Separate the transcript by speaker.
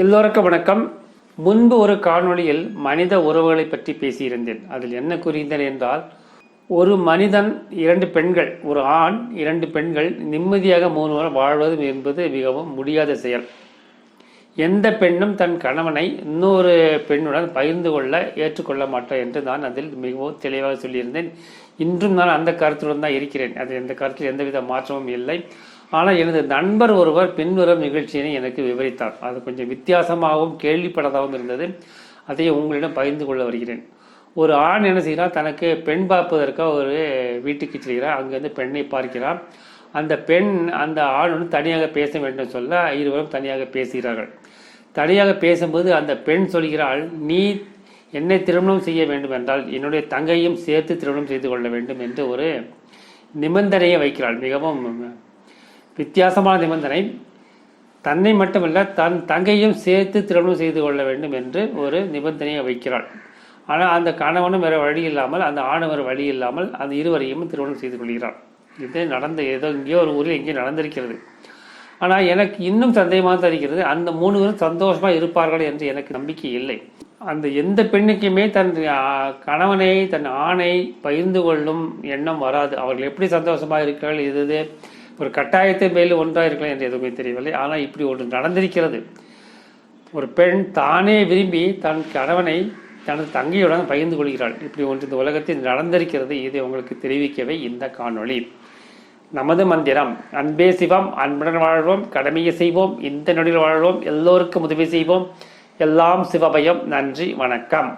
Speaker 1: எல்லோருக்கும் வணக்கம். முன்பு ஒரு காணொளியில் மனித உறவுகளை பற்றி பேசியிருந்தேன். அதில் என்ன கூறியிருந்தேன் என்றால் ஒரு மனிதன் இரண்டு பெண்கள் ஒரு ஆண் இரண்டு பெண்கள் நிம்மதியாக மூணு வாரம் வாழ்வது என்பது மிகவும் முடியாத செயல். எந்த பெண்ணும் தன் கணவனை இன்னொரு பெண்ணுடன் பகிர்ந்து கொள்ள ஏற்றுக்கொள்ள மாட்டோம் என்று நான் அதில் மிகவும் தெளிவாக சொல்லியிருந்தேன். இன்றும் நான் அந்த கருத்துடன் தான் இருக்கிறேன். அது எந்த கருத்தில் எந்தவித மாற்றமும் இல்லை. ஆனால் எனது நண்பர் ஒருவர் பின்வரும் நிகழ்ச்சியினை எனக்கு விவரித்தார். அது கொஞ்சம் வித்தியாசமாகவும் கேள்விப்படதாகவும் இருந்தது. அதை உங்களிடம் பகிர்ந்து கொள்ள வருகிறேன். ஒரு ஆண் என்ன செய்கிறார்? தனக்கு பெண் பார்ப்பதற்காக ஒரு வீட்டுக்கு செல்கிறார். அங்கேருந்து பெண்ணை பார்க்கிறார். அந்த பெண் அந்த ஆணுடன் தனியாக பேச வேண்டும் சொல்ல இருவரும் தனியாக பேசுகிறார்கள். தனியாக பேசும்போது அந்த பெண் சொல்கிறாள் நீ என்னை திருமணம் செய்ய வேண்டும் என்றால் என்னுடைய தங்கையும் சேர்த்து திருமணம் செய்து கொள்ள வேண்டும் என்று ஒரு நிபந்தனையை வைக்கிறாள். மிகவும் வித்தியாசமான நிபந்தனை. தன்னை மட்டுமல்ல தன் தங்கையும் சேர்த்து திருமணம் செய்து கொள்ள வேண்டும் என்று ஒரு நிபந்தனையை வைக்கிறாள். ஆனால் அந்த கணவனும் வேறு வழி இல்லாமல் அந்த ஆணவர் வழி இல்லாமல் அந்த இருவரையும் திருமணம் செய்து கொள்கிறார். இது நடந்த ஏதோ இங்கேயோ ஒரு ஊரில் எங்கேயோ நடந்திருக்கிறது. ஆனால் எனக்கு இன்னும் சந்தேகமாக தான் இருக்கிறது. அந்த மூணு பேரும் சந்தோஷமாக இருப்பார்கள் என்று எனக்கு நம்பிக்கை இல்லை. அந்த எந்த பெண்ணுக்குமே தன் கணவனை தன் ஆணை பகிர்ந்து கொள்ளும் எண்ணம் வராது. அவர்கள் எப்படி சந்தோஷமாக இருக்கிறார்கள் இது ஒரு கட்டாயத்தின் மேல் ஒன்றாக இருக்கலாம் என்று எதுவுமே தெரியவில்லை. ஆனால் இப்படி ஒன்று நடந்திருக்கிறது. ஒரு பெண் தானே விரும்பி தன் கணவனை தனது தங்கையுடன் பகிர்ந்து கொள்கிறாள். இப்படி ஒன்று இந்த உலகத்தில் நடந்திருக்கிறது. இதை உங்களுக்கு தெரிவிக்கவே இந்த காணொளி. நமது மந்திரம் அன்பே சிவம் அன்புடன் வாழ்வோம் கடமையை செய்வோம் இந்த நொடியில் வாழ்வோம் எல்லோருக்கும் உதவி செய்வோம். எல்லாம் சிவபயம். நன்றி வணக்கம்.